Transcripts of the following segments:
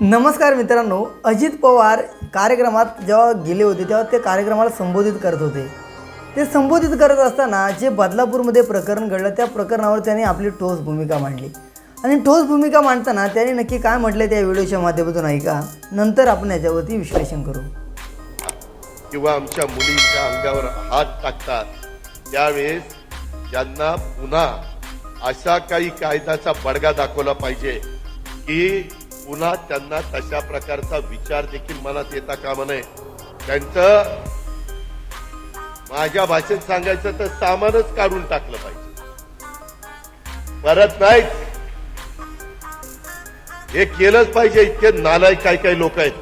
नमस्कार मित्रांनो अजित पवार कार्यक्रमात जेव्हा गेले होते तेव्हा ते कार्यक्रमाला संबोधित करत होते. ते संबोधित करत असताना जे बदलापूरमध्ये प्रकरण घडलं त्या प्रकरणावर त्यांनी आपली ठोस भूमिका मांडली. आणि ठोस भूमिका मांडताना त्यांनी नक्की काय म्हटलं त्या व्हिडिओच्या माध्यमातून ऐका. नंतर आपण याच्यावरती विश्लेषण करू. किंवा आमच्या मुलींच्या अंगावर हात टाकतात. त्यावेळेस ज्यांना पुन्हा अशा काही कायद्याचा बडगा दाखवला पाहिजे की पुन्हा त्यांना तशा प्रकारचा विचार देखील मनात येता कामा नये. त्यांचं माझ्या भाषेत सांगायचं तर सामानच काढून टाकलं पाहिजे. परत नाहीच हे केलंच पाहिजे इतके नालायक काही काही लोक आहेत.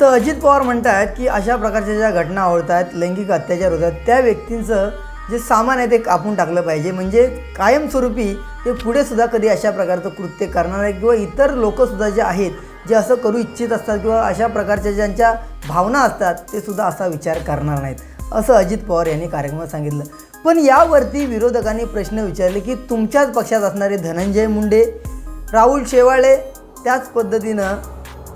तर अजित पवार म्हणतात की अशा प्रकारच्या ज्या घटना होत आहेत लैंगिक अत्याचार होत आहेत त्या व्यक्तींचं जे सामान आहे ते कापून टाकलं पाहिजे. म्हणजे कायमस्वरूपी ते पुढे सुद्धा कधी अशा प्रकारचं कृत्य करणार आहे किंवा इतर लोकसुद्धा जे आहेत जे असं करू इच्छित असतात किंवा अशा प्रकारच्या ज्यांच्या भावना असतात ते सुद्धा असा विचार करणार नाहीत. असं अजित पवार यांनी कार्यक्रमात सांगितलं. पण यावरती विरोधकांनी प्रश्न विचारले की तुमच्याच पक्षात असणारे धनंजय मुंडे राहुल शेवाळे त्याच पद्धतीनं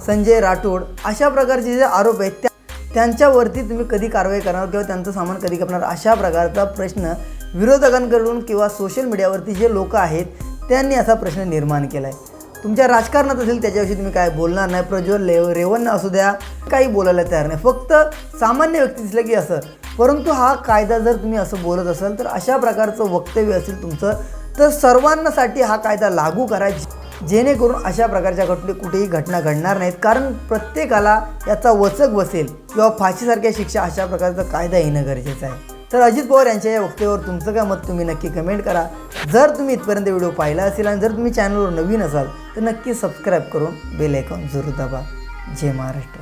संजय राठोड अशा प्रकारचे जे आरोप आहेत त्या त्यांच्यावरती तुम्ही कधी कारवाई करणार किंवा त्यांचं सामान कधी करणार अशा प्रकारचा प्रश्न विरोधकांकडून किंवा सोशल मीडियावरती जे लोक आहेत त्यांनी असा प्रश्न निर्माण केला आहे तुमच्या राजकारणात असेल त्याच्याविषयी तुम्ही काय बोलणार नाही प्रज्वल लेव रेवण्ण असू द्या काही बोलायला तयार नाही. फक्त सामान्य व्यक्ती दिसलं की असं. परंतु हा कायदा जर तुम्ही असं बोलत असाल तर अशा प्रकारचं वक्तव्य असेल तुमचं तर सर्वांसाठी हा कायदा लागू करायची. जेणेकरून अशा प्रकारच्या घटने कुठेही घटना घडणार नाहीत. कारण प्रत्येकाला याचा वचक बसेल किंवा फाशीसारख्या शिक्षा अशा प्रकारचा कायदा येणं गरजेचं आहे. तर अजित पवार यांच्या या वक्तव्यावर तुमचं काय मत तुम्ही नक्की कमेंट करा. जर तुम्ही इथपर्यंत व्हिडिओ पाहिला असेल आणि जर तुम्ही चॅनलवर नवीन असाल तर नक्की सबस्क्राईब करून बेल आयकॉन जरूर दाबा. जय महाराष्ट्र.